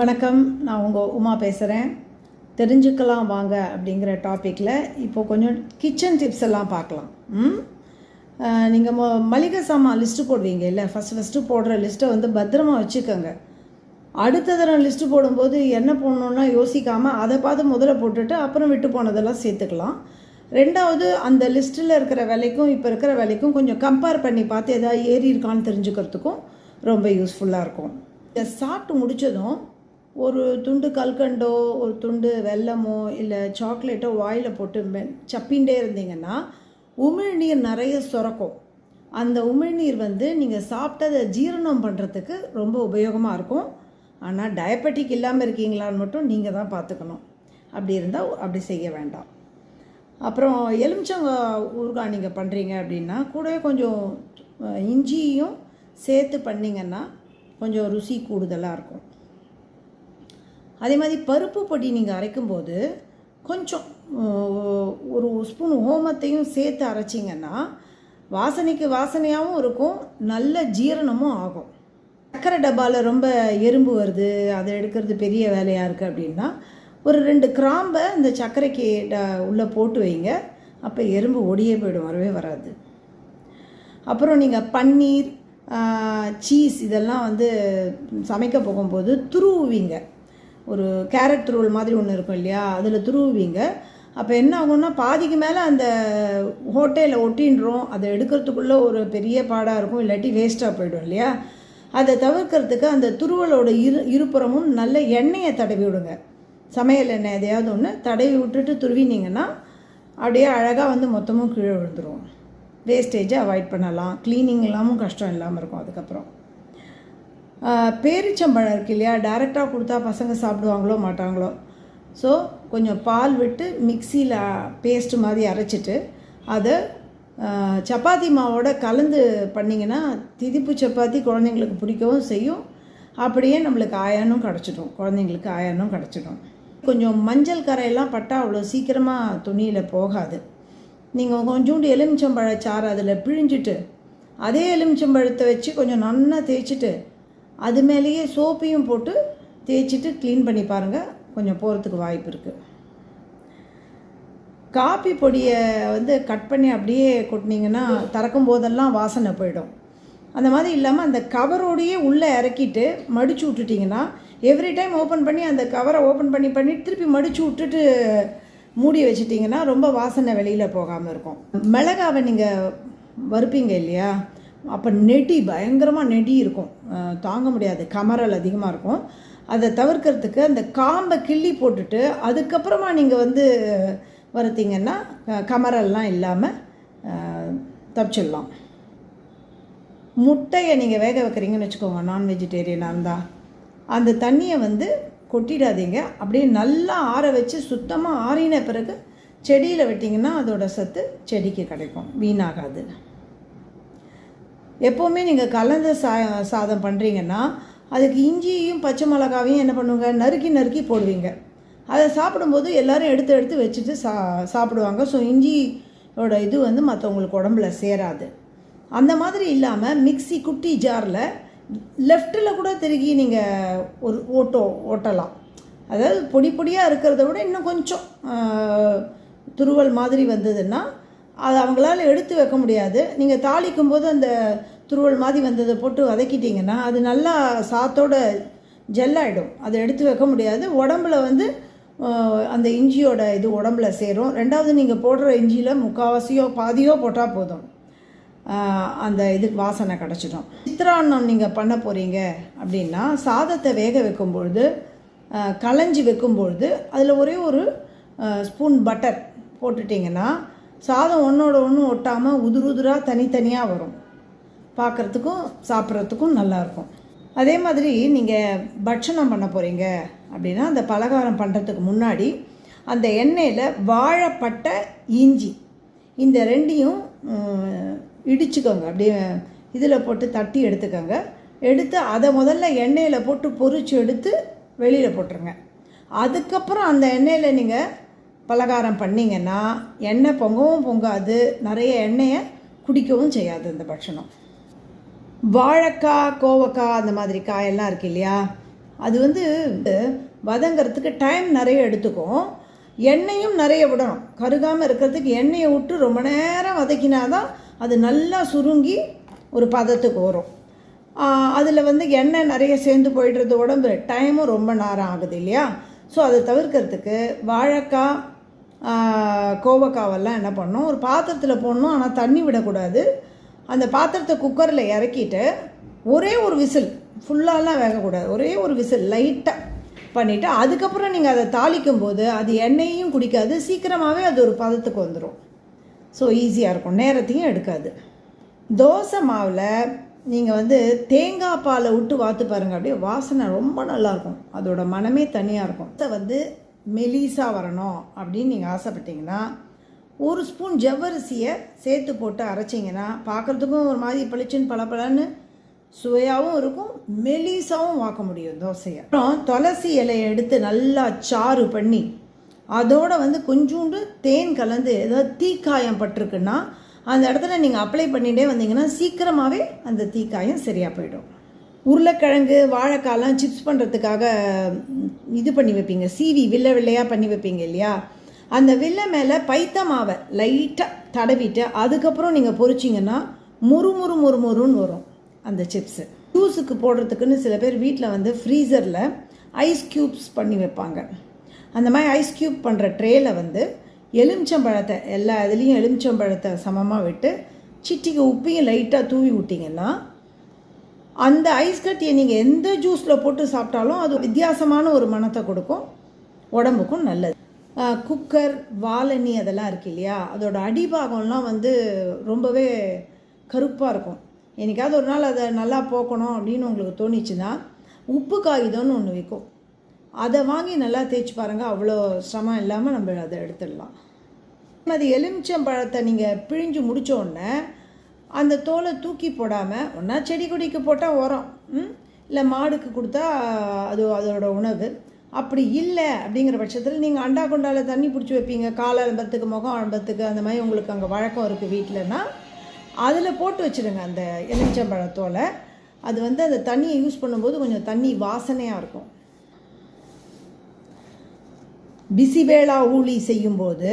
வணக்கம். நான் உங்கள் உமா பேசுகிறேன் தெரிஞ்சுக்கலாம் வாங்க அப்படிங்கிற டாப்பிக்கில் இப்போது கொஞ்சம் கிச்சன் டிப்ஸ் எல்லாம் பார்க்கலாம். ம்? நீங்கள் மொ மளிகை சாமான் லிஸ்ட்டு போடுவீங்க இல்லை? ஃபஸ்ட்டு ஃபஸ்ட்டு போடுற லிஸ்ட்டை வந்து பத்திரமா வச்சுக்கோங்க. அடுத்த தடவை லிஸ்ட்டு போடும்போது என்ன போடணுன்னா யோசிக்காமல் அதை பார்த்து முதல்ல போட்டுட்டு அப்புறம் விட்டு போனதெல்லாம் சேர்த்துக்கலாம். ரெண்டாவது அந்த லிஸ்ட்டில் இருக்கிற விலைக்கும் இப்போ இருக்கிற விலைக்கும் கொஞ்சம் கம்பேர் பண்ணி பார்த்து எதாவது ஏறி இருக்கான்னு தெரிஞ்சுக்கிறதுக்கும் ரொம்ப யூஸ்ஃபுல்லாக இருக்கும். இதை சாப்பிட்டு முடித்ததும் ஒரு துண்டு கல்கண்டோ ஒரு துண்டு வெல்லமோ இல்லை சாக்லேட்டோ வாயில் போட்டு மெ சப்பின்ண்டே இருந்தீங்கன்னா உமிழ்நீர் நிறைய சுரக்கும். அந்த உமிழ்நீர் வந்து நீங்கள் சாப்பிட்டதை ஜீரணம் பண்ணுறதுக்கு ரொம்ப உபயோகமாக இருக்கும். ஆனால் டயபெட்டிக் இல்லாமல் இருக்கீங்களான்னு மட்டும் நீங்கள் தான் பார்த்துக்கணும். அப்படி இருந்தால் அப்படி செய்ய வேண்டாம். அப்புறம் எலுமிச்சங்க ஊறுகாய் நீங்கள் பண்ணுறீங்க அப்படின்னா கூடவே கொஞ்சம் இஞ்சியும் சேர்த்து பண்ணிங்கன்னா கொஞ்சம் ருசி கூடுதலாக இருக்கும். அதே மாதிரி பருப்பு பொடி நீங்கள் அரைக்கும்போது கொஞ்சம் ஒரு ஸ்பூன் ஓமத்தையும் சேர்த்து அரைச்சிங்கன்னா வாசனைக்கு வாசனையாகவும் இருக்கும் நல்ல ஜீரணமும் ஆகும். சக்கரை டப்பாவில் ரொம்ப எறும்பு வருது அதை எடுக்கிறது பெரிய வேலையாக இருக்குது அப்படின்னா ஒரு ரெண்டு கிராம்பை இந்த சர்க்கரைக்கு ட- உள்ளே போட்டு வைங்க. அப்போ எறும்பு ஒடியே போயிடும் வரவே வராது. அப்புறம் நீங்கள் பன்னீர் சீஸ் இதெல்லாம் வந்து சமைக்க போகும்போது துருவுவீங்க. ஒரு கேரட் துருவல் மாதிரி ஒன்று இருக்கும் இல்லையா? அதில் துருவுவீங்க. அப்போ என்ன ஆகும்னா பாதிக்கு மேலே அந்த ஹோட்டலில் ஒட்டின்றோம். அதை எடுக்கிறதுக்குள்ளே ஒரு பெரிய பாடாக இருக்கும். இல்லாட்டி வேஸ்ட்டாக போயிடும் இல்லையா? அதை தவிர்க்கிறதுக்கு அந்த துருவலோட இரு இருபுறமும் நல்ல எண்ணெயை தடவி விடுங்க. சமையல் எண்ணெய் எதையாவது ஒன்று தடவி விட்டுட்டு துருவினீங்கன்னா அப்படியே அழகாக வந்து மொத்தமும் கீழே விழுந்துரும். வேஸ்டேஜை அவாய்ட் பண்ணலாம். க்ளீனிங் இல்லாமல் கஷ்டம் இல்லாமல் இருக்கும். அதுக்கப்புறம். பேரிச்சம்பழம் இருக்கு இல்லையா? டைரெக்டாக கொடுத்தா பசங்க சாப்பிடுவாங்களோ மாட்டாங்களோ? ஸோ கொஞ்சம் பால் விட்டு மிக்சியில் பேஸ்ட் மாதிரி அரைச்சிட்டு அதை சப்பாத்தி மாவோட கலந்து பண்ணிங்கன்னா திதிப்பு சப்பாத்தி குழந்தைங்களுக்கு பிடிக்கவும் செய்யும். அப்படியே நம்மளுக்கு ஆயானும் கிடச்சிடும். குழந்தைங்களுக்கு ஆயானும் கிடச்சிடும். கொஞ்சம் மஞ்சள் கரையெல்லாம் பட்டால் அவ்வளோ சீக்கிரமாக துணியில் போகாது. நீங்கள் கொஞ்சோண்டு எலுமிச்சம்பழச்சாறு அதில் பிழிஞ்சிட்டு அதே எலுமிச்சம்பழத்தை வச்சு கொஞ்சம் நல்லா தேய்ச்சிட்டு அது மேலேயே சோப்பையும் போட்டு தேய்ச்சிட்டு க்ளீன் பண்ணி பாருங்கள் கொஞ்சம் போகிறதுக்கு வாய்ப்பு இருக்குது காப்பி பொடியை வந்து கட் பண்ணி அப்படியே கொட்டினீங்கன்னா திறக்கும் போதெல்லாம் வாசனை போயிடும். அந்த மாதிரி இல்லாமல் அந்த கவரோடையே உள்ளே இறக்கிட்டு மடித்து விட்டுட்டிங்கன்னா எவ்ரி டைம் ஓப்பன் பண்ணி அந்த கவரை ஓப்பன் பண்ணி பண்ணி திருப்பி மடித்து விட்டுட்டு மூடி வச்சிட்டிங்கன்னா ரொம்ப வாசனை வெளியில் போகாமல் இருக்கும். மிளகாவை நீங்கள் வறுப்பீங்க இல்லையா? அப்போ நெடி பயங்கரமாக நெடி இருக்கும். தாங்க முடியாது. கமரல் அதிகமாக இருக்கும். அதை தவிர்க்கிறதுக்கு அந்த காம்பை கிள்ளி போட்டுட்டு அதுக்கப்புறமா நீங்கள் வந்து வறுத்தீங்கன்னா அஹ் கமரல்லாம் இல்லாமல் தப்பிச்சிடலாம். முட்டையை நீங்கள் வேக வைக்கிறீங்கன்னு வச்சுக்கோங்க நான் வெஜிடேரியனாக இருந்தால் அந்த தண்ணியை வந்து கொட்டிடாதீங்க. அப்படியே நல்லா ஆற வச்சு சுத்தமாக ஆறின பிறகு செடியில் விட்டிங்கன்னா அதோட சத்து செடிக்கு கிடைக்கும். வீணாகாது. எப்போவுமே நீங்கள் கலந்த சா சாதம் பண்ணுறீங்கன்னா அதுக்கு இஞ்சியையும் பச்சை மிளகாவையும் என்ன பண்ணுவாங்க நறுக்கி நறுக்கி போடுவீங்க. அதை சாப்பிடும்போது எல்லோரும் எடுத்து எடுத்து வச்சுட்டு சா சாப்பிடுவாங்க. ஸோ இஞ்சியோட இது வந்து மற்றவங்களுக்கு உடம்புல சேராது. அந்த மாதிரி இல்லாமல் மிக்ஸி குட்டி ஜாரில் லெஃப்ட்டில் கூட திருகி நீங்கள் ஒரு ஓட்டோ ஓட்டலாம். அதாவது பொடி பொடியாக இருக்கிறத விட இன்னும் கொஞ்சம் துருவல் மாதிரி வந்ததுன்னா அது அவங்களால எடுத்து வைக்க முடியாது. நீங்கள் தாளிக்கும் போது அந்த துருவல் மாதிரி வந்ததை போட்டு வதக்கிட்டிங்கன்னா அது நல்லா சாத்தோட ஜெல்லாயிடும் அதை எடுத்து வைக்க முடியாது. உடம்புல வந்து அந்த இஞ்சியோட இது உடம்புல சேரும். ரெண்டாவது நீங்கள் போடுற இஞ்சியில் முக்கால்வாசியோ பாதியோ போட்டால் போதும். அந்த இது வாசனை கிடச்சிடும். சித்திரான்னம் நீங்கள் பண்ண போகிறீங்க அப்படின்னா சாதத்தை வேக வைக்கும் பொழுது களைஞ்சி வைக்கும்பொழுது அதில் ஒரே ஒரு ஸ்பூன் பட்டர் போட்டுட்டிங்கன்னா சாதம் ஒன்றோட ஒன்று ஒட்டாமல் உதிர் உதுராக தனித்தனியாக வரும். பார்க்குறதுக்கும் சாப்பிட்றதுக்கும் நல்லாயிருக்கும் அதே மாதிரி நீங்கள் பட்சணம் பண்ண போகிறீங்க அப்படின்னா அந்த பலகாரம் பண்ணுறதுக்கு முன்னாடி அந்த எண்ணெயில் வாழைப்பட்டை இஞ்சி இந்த ரெண்டையும் இடிச்சுக்கோங்க. அப்படியே இதில் போட்டு தட்டி எடுத்துக்கோங்க. எடுத்து அதை முதல்ல எண்ணெயில் போட்டு பொறிச்சு எடுத்து வெளியில் போட்டுருங்க. அதுக்கப்புறம் அந்த எண்ணெயில் நீங்கள் பலகாரம் பண்ணிங்கன்னா எண்ணெய் பொங்கவும் பொங்காது. நிறைய எண்ணெயை குடிக்கவும் செய்யாது இந்த பட்சணம். வாழைக்காய் கோவக்காய் அந்த மாதிரி காயெல்லாம் இருக்கு இல்லையா? அது வந்து வதங்கிறதுக்கு டைம் நிறைய எடுத்துக்கும். எண்ணெயும் நிறைய விடணும். கருகாமல் இருக்கிறதுக்கு எண்ணெயை விட்டு ரொம்ப நேரம் வதக்கினா தான் அது நல்லா சுருங்கி ஒரு பதத்துக்கு வரும். அதில் வந்து எண்ணெய் நிறைய சேர்ந்து போயிடுறது உடம்பு டைமும் ரொம்ப நேரம் ஆகுது இல்லையா? ஸோ அதை தவிர்க்கிறதுக்கு வாழைக்காய் கோவக்காவெல்லாம் என்ன பண்ணணும்? ஒரு பாத்திரத்தில் போடணும். ஆனால் தண்ணி விடக்கூடாது. அந்த பாத்திரத்தை குக்கரில் இறக்கிட்டு ஒரே ஒரு விசில் ஃபுல்லாலாம் வேகக்கூடாது. ஒரே ஒரு விசில் லைட்டாக பண்ணிவிட்டு அதுக்கப்புறம் நீங்கள் அதை தாளிக்கும் போது அது எண்ணெயையும் குடிக்காது சீக்கிரமாகவே அது ஒரு பதத்துக்கு வந்துடும் ஸோ ஈஸியாக இருக்கும். நேரத்தையும் எடுக்காது. தோசை மாவில் நீங்கள் வந்து தேங்காய் பாலை விட்டு வாத்து பாருங்கள் அப்படியே வாசனை ரொம்ப நல்லாயிருக்கும். அதோட மனமே தனியாக இருக்கும். அதை வந்து மெலிசாக வரணும் அப்படின்னு நீங்கள் ஆசைப்பட்டீங்கன்னா ஒரு ஸ்பூன் ஜவ்வரிசியை சேர்த்து போட்டு அரைச்சிங்கன்னா பார்க்குறதுக்கும் ஒரு மாதிரி பளிச்சுன்னு பளபளன்னு சுவையாகவும் இருக்கும் மெலிசாகவும் வாக்க முடியும் தோசையை. அப்புறம் துளசி இலையை எடுத்து நல்லா சாறு பண்ணி அதோட வந்து கொஞ்சோண்டு தேன் கலந்து ஏதாவது தீக்காயம் பட்டிருக்குன்னா அந்த இடத்துல நீங்கள் அப்ளை பண்ணிகிட்டே வந்தீங்கன்னா சீக்கிரமாகவே அந்த தீக்காயம் சரியாக போயிடும். உருளைக்கிழங்கு வாழைக்காலாம் சிப்ஸ் பண்ணுறதுக்காக இது பண்ணி வைப்பீங்க சீவி வில்ல வில்லையாக பண்ணி வைப்பீங்க இல்லையா? அந்த வில்லை மேலே பைத்த மாவை லைட்டாக தடவிட்டு அதுக்கப்புறம் நீங்கள் பொரிச்சிங்கன்னா முறு முறு முறு முறுன்னு வரும் அந்த சிப்ஸு ஜூஸுக்கு போடுறதுக்குன்னு சில பேர் வீட்டில் வந்து ஃப்ரீசரில் ஐஸ் க்யூப்ஸ் பண்ணி வைப்பாங்க. அந்த மாதிரி ஐஸ் க்யூப் பண்ணுற ட்ரேயில் வந்து எலுமிச்சம்பழத்தை எல்லா இதுலேயும் எலுமிச்சம்பழத்தை சமமாக விட்டு சிட்டிக்கு உப்பையும் லைட்டாக தூவி விட்டிங்கன்னா அந்த ஐஸ் கட்டியை நீங்கள் எந்த ஜூஸில் போட்டு சாப்பிட்டாலும் அது வித்தியாசமான ஒரு மணத்தை கொடுக்கும் உடம்புக்கும் நல்லது. குக்கர் வாலனி அதெல்லாம் இருக்கு இல்லையா? அதோட அடிபாகம்லாம் வந்து ரொம்பவே கருப்பாக இருக்கும். என்றைக்காவது ஒரு நாள் அதை நல்லா போக்கணும் அப்படின்னு உங்களுக்கு தோணிச்சுன்னா உப்பு காகிதம்னு ஒன்று விற்கும் அதை வாங்கி நல்லா தேய்ச்சி பாருங்கள் அவ்வளோ சிரமம் இல்லாமல் நம்ம அதை எடுத்துடலாம். அது எலுமிச்சம்பழத்தை நீங்கள் பிழிஞ்சு முடிச்ச உடனே அந்த தோலை தூக்கி போடாமல் ஒன்றா செடி கொடிக்கு போட்டால் உரம் ம்? இல்லை மாடுக்கு கொடுத்தா அது அதோட உணவு. அப்படி இல்லை அப்படிங்கிற பட்சத்தில் நீங்கள் அண்டா குண்டால தண்ணி பிடிச்சி வைப்பீங்க. கால் அலம்பத்துக்கு முகம் அலம்பத்துக்கு அந்த மாதிரி உங்களுக்கு அங்கே வழக்கம் இருக்குது வீட்டிலனா அதில் போட்டு வச்சுடுங்க அந்த எலுமிச்சம்பழத்தோலை. அது வந்து அந்த தண்ணியை யூஸ் பண்ணும்போது கொஞ்சம் தண்ணி வாசனையாக இருக்கும். பிசிவேளா ஊழி செய்யும்போது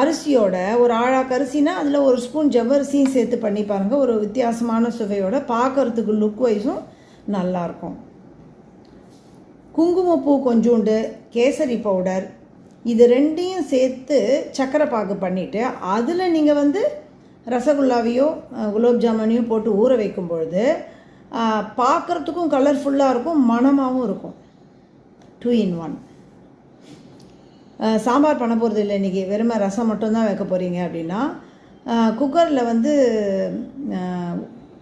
அரிசியோட ஒரு ஆழாக்கு அரிசினா அதில் ஒரு ஸ்பூன் ஜவ்வரிசியும் சேர்த்து பண்ணி பாருங்கள் ஒரு வித்தியாசமான சுவையோட பார்க்கறதுக்கு லுக் வைஸும் நல்லாயிருக்கும் குங்குமப்பூ கொஞ்சோண்டு கேசரி பவுடர் இது ரெண்டையும் சேர்த்து சக்கரை பாகு பண்ணிவிட்டு அதில் நீங்கள் வந்து ரசகுல்லாவையோ குலோப் ஜாமுனையோ போட்டு ஊற வைக்கும் பொழுது பார்க்குறதுக்கும் கலர்ஃபுல்லாக இருக்கும் மணமாகவும் இருக்கும். டூ இன் ஒன் சாம்பார் பண்ண போகிறது இல்லை இன்றைக்கி வெறுமை ரசம் மட்டும்தான் வைக்க போகிறீங்க அப்படின்னா குக்கரில் வந்து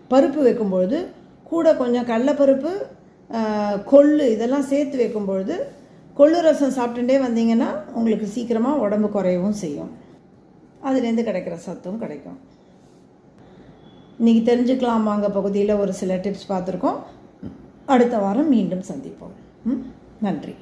பருப்பு வைக்கும்பொழுது கூட கொஞ்சம் கடலப்பருப்பு கொள்ளு இதெல்லாம் சேர்த்து வைக்கும் பொழுது கொள்ளு ரசம் சாப்பிட்டுட்டே வந்தீங்கன்னா உங்களுக்கு சீக்கிரமாக உடம்பு குறையவும் செய்யும். அதுலேருந்து கிடைக்கிற சத்தும் கிடைக்கும். இன்றைக்கி தெரிஞ்சுக்கலாம் வாங்க பகுதியில் ஒரு சில டிப்ஸ் பார்த்துருக்கோம். அடுத்த வாரம் மீண்டும் சந்திப்போம். ம்? நன்றி.